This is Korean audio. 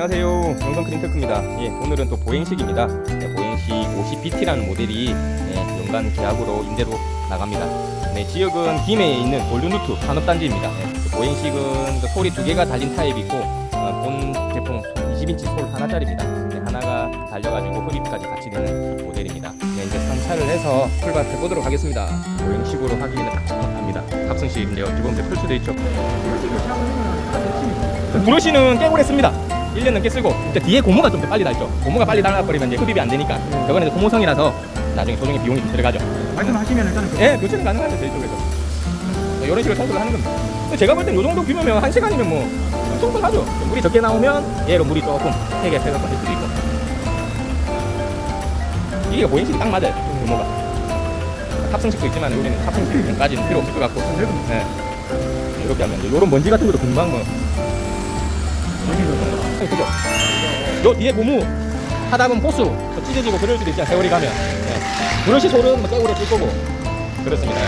안녕하세요. 영성 크린테크입니다. 예, 오늘은 또 보행식입니다. 네, 보행식 50BT라는 모델이 예, 연간 계약으로 임대로 나갑니다. 네, 지역은 김해에 있는 올류누트 산업단지입니다. 네, 그 보행식은 그 솔이 두 개가 달린 타입이 있고 어, 본 제품 20인치 솔 하나짜리입니다. 네, 하나가 달려가지고 흡입까지 같이 되는 모델입니다. 네, 이제 상차를 해서 출발해 보도록 하겠습니다. 보행식으로 하기는 합니다. 탑승식 이제 두 번째 풀수돼 있죠. 브러쉬는 깨고 했습니다. 1년은 깨 쓰고 이제 뒤에 고무가 좀 더 빨리 닳죠. 고무가 빨리 닳아버리면 이제 흡입이 안 되니까 저거는 이제 소모성이라서 나중에 조정에 비용이 좀 들어가죠. 말씀하시면 일단은 그 예, 교체는 가능하죠 저희 쪽에서. 이런 식으로 청소를 하는 겁니다. 근데 제가 볼땐이 정도 규모면 한 시간이면 뭐 충분하죠. 물이 적게 나오면 얘로 물이 조금 세게 빼서 할 수도 있고. 이게 보행식이 딱 맞아요. 규모가. 탑승식도 있지만 우리는 탑승식까지는 필요 없을 것 같고. 예. 이렇게 하면 이제 이런 먼지 같은 것도 금방 뭐 네, 그죠? 요 뒤에 고무 하다 보면 또 찢어지고 그럴 수도 있잖아요 세월이 가면 네. 브러쉬 솔은 뭐 깨우려 쓸 거고 그렇습니다